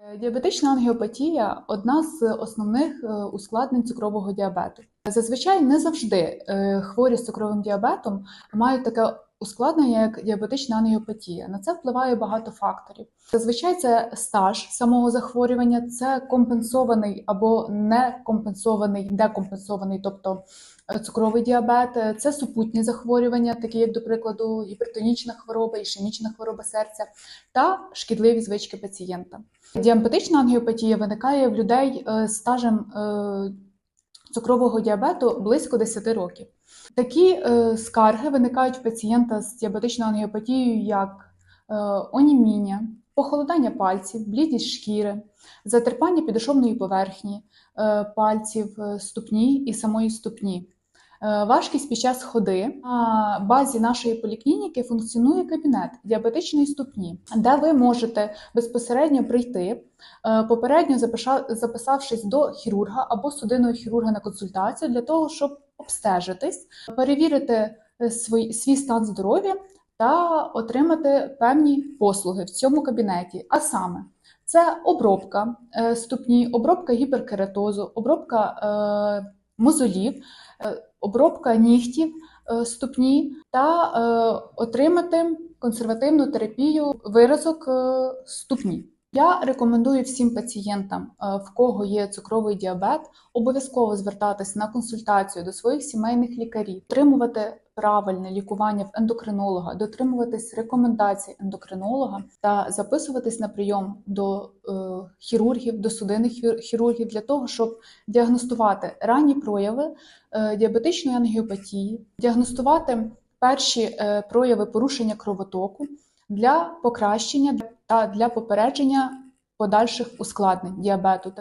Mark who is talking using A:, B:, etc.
A: Е, Діабетична ангіопатія одна з основних е, ускладнень цукрового діабету. Зазвичай не завжди е, хворі з цукровим діабетом мають таке ускладнення, як діабетична ангіопатія. На це впливає багато факторів. Зазвичай це стаж самого захворювання, це компенсований або не компенсований, декомпенсований, тобто е, цукровий діабет, е, це супутні захворювання, такі як, до прикладу, гіпертонічна хвороба, ішемічна хвороба серця та шкідливі звички пацієнта. Діабетична ангіопатія виникає в людей е, стажем цукрового діабету близько 10 років. Такі е, скарги виникають в пацієнта з діабетичною ангіопатією, як е, оніміння, похолодання пальців, блідість шкіри, затерпання підошовної поверхні е, пальців, е, ступні і самої ступні. Е, Важкість під час ходи на базі нашої поліклініки функціонує кабінет діабетичної ступні, де ви можете безпосередньо прийти, е, попередньо записавшись до хірурга або судинного хірурга на консультацію для того, щоб обстежитись, перевірити е, свій, свій стан здоров'я та отримати певні послуги в цьому кабінеті. А саме, це обробка ступні, обробка гіперкератозу, обробка мозолів, е, обробка нігтів е, ступні та е, отримати консервативну терапію виразок ступні. Я рекомендую всім пацієнтам, е, в кого є цукровий діабет, обов'язково звертатись на консультацію до своїх сімейних лікарів, отримувати правильне лікування в ендокринолога, дотримуватись рекомендацій ендокринолога та записуватись на прийом до е, хірургів, до судинних хірургів для того, щоб діагностувати ранні прояви е, діабетичної ангіопатії, діагностувати перші прояви порушення кровотоку для покращення та для попередження подальших ускладнень діабету.